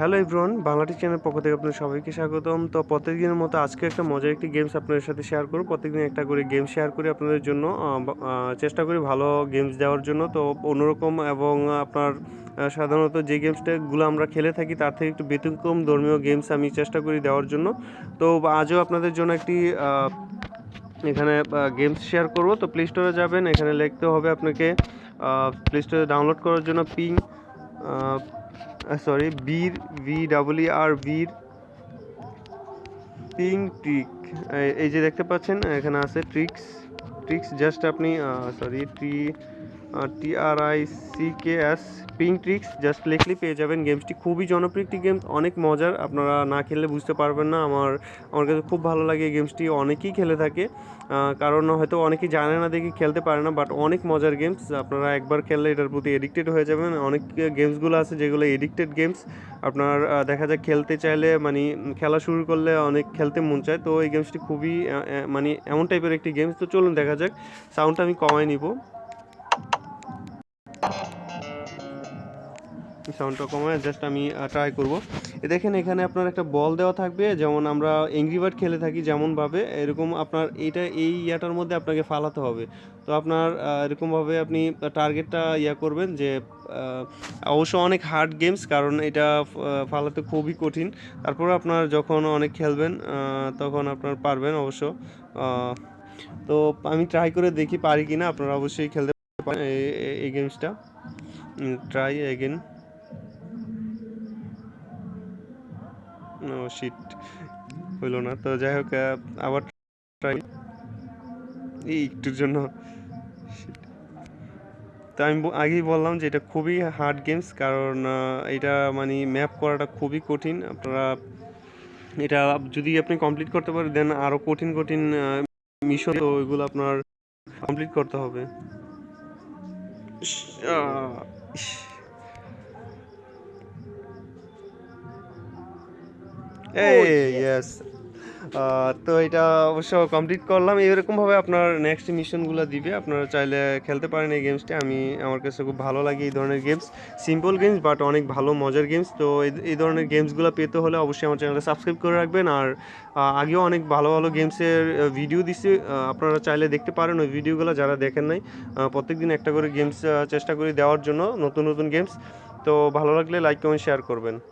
Hello everyone বাংলাটি channel পক্ষ থেকে আপনাদের সবাইকে স্বাগতম। তো প্রত্যেকদিনের মতো আজকে একটা মজার একটি গেমস আপনাদের সাথে শেয়ার করব। প্রত্যেকদিন একটা করে গেম শেয়ার করি আপনাদের জন্য চেষ্টা করি ভালো গেমস দেওয়ার জন্য। তো অন্যরকম এবং আপনার সাধারণত যে গেমসটাগুলো আমরা খেলে থাকি তার থেকে একটু ব্যতিক্রম ধর্মীয় গেমস আমি চেষ্টা করি দেওয়ার জন্য। তো আজও আপনাদের জন্য একটি এখানে গেমস শেয়ার করব। তো প্লে স্টোরে যাবেন, এখানে লিখতে হবে আপনাকে প্লে স্টোরে ডাউনলোড করার জন্য পিং সরি বীর ভি ডাব্লিউ আর বীর পিং ট্রিক এই যে দেখতে পাচ্ছেন, এখানে আছে ট্রিক্স ট্রিক্স জাস্ট আপনি sorry T T R I C K S ping tricks just লিখলে পেয়ে যাবেন গেমসটি খুবই জনপ্রিয় একটি গেমস অনেক মজার। আপনারা না খেললে বুঝতে পারবেন না, আমার আমার কাছে খুব ভালো লাগে এই গেমসটি অনেকেই খেলে থাকে। কারণ হয়তো অনেকেই জানে না দেখি খেলতে পারে না বাট অনেক মজার গেমস আপনারা একবার খেললে এটার প্রতি এডিক্টেড হয়ে যাবেন। অনেক গেমসগুলো আছে যেগুলো এডিক্টেড গেমস আপনার দেখা যায় খেলতে চাইলে মানে খেলা শুরু করলে অনেক খেলতে মন চায়। তো এই গেমসটি খুবই মানে এমন টাইপের একটি গেমস তো চলুন দেখা যাক সাউন্ডটা আমি কমাই নিব। সাউন্ডটা কমায় জাস্ট আমি ট্রাই করব। এ দেখেন, এখানে আপনার একটা বল দেওয়া থাকবে, যেমন আমরা এংরি বার্ড খেলে থাকি যেমনভাবে, এরকম আপনার এইটা, এই ইয়াটার মধ্যে আপনাকে ফালাতে হবে। তো আপনার এরকমভাবে আপনি টার্গেটটা ইয়া করবেন যে অবশ্য অনেক হার্ড গেমস কারণ এটা ফালাতে খুবই কঠিন। তারপর আপনার যখন অনেক খেলবেন তখন আপনার পারবেন অবশ্য। তো আমি ট্রাই করে দেখি পারি কিনা, আপনারা অবশ্যই খেলতে পারেন এই গেমসটা ট্রাই এগেন ও শিট হইল না। তো যাই হোক আবার ট্রাই এই একটুর জন্য. তো আমি আগেই বললাম যে এটা খুবই হার্ড গেমস কারণ এটা মানে ম্যাপ করাটা খুবই কঠিন। আপনারা এটা যদি আপনি কমপ্লিট করতে পারেন দেন আরও কঠিন কঠিন মিশন তো ওইগুলো আপনার কমপ্লিট করতে হবে। এই ইয়েস তো এটা অবশ্য কমপ্লিট করলাম। এরকমভাবে আপনার নেক্সট মিশনগুলো দিবে। আপনারা চাইলে খেলতে পারেন এই গেমসটি আমি আমার কাছে খুব ভালো লাগে এই ধরনের গেমস সিম্পল গেমস বাট অনেক ভালো মজার গেমস তো এই- ধরনের গেমসগুলো পেতে হলে অবশ্যই আমার চ্যানেলটা সাবস্ক্রাইব করে রাখবেন। আর আগেও অনেক ভালো ভালো গেমসের ভিডিও দিছি। আপনারা চাইলে দেখতে পারেন ওই ভিডিওগুলো যারা দেখেন নাই প্রত্যেকদিন একটা করে গেমস চেষ্টা করি দেওয়ার জন্য নতুন নতুন গেমস তো ভালো লাগলে লাইক কমেন্ট শেয়ার করবেন।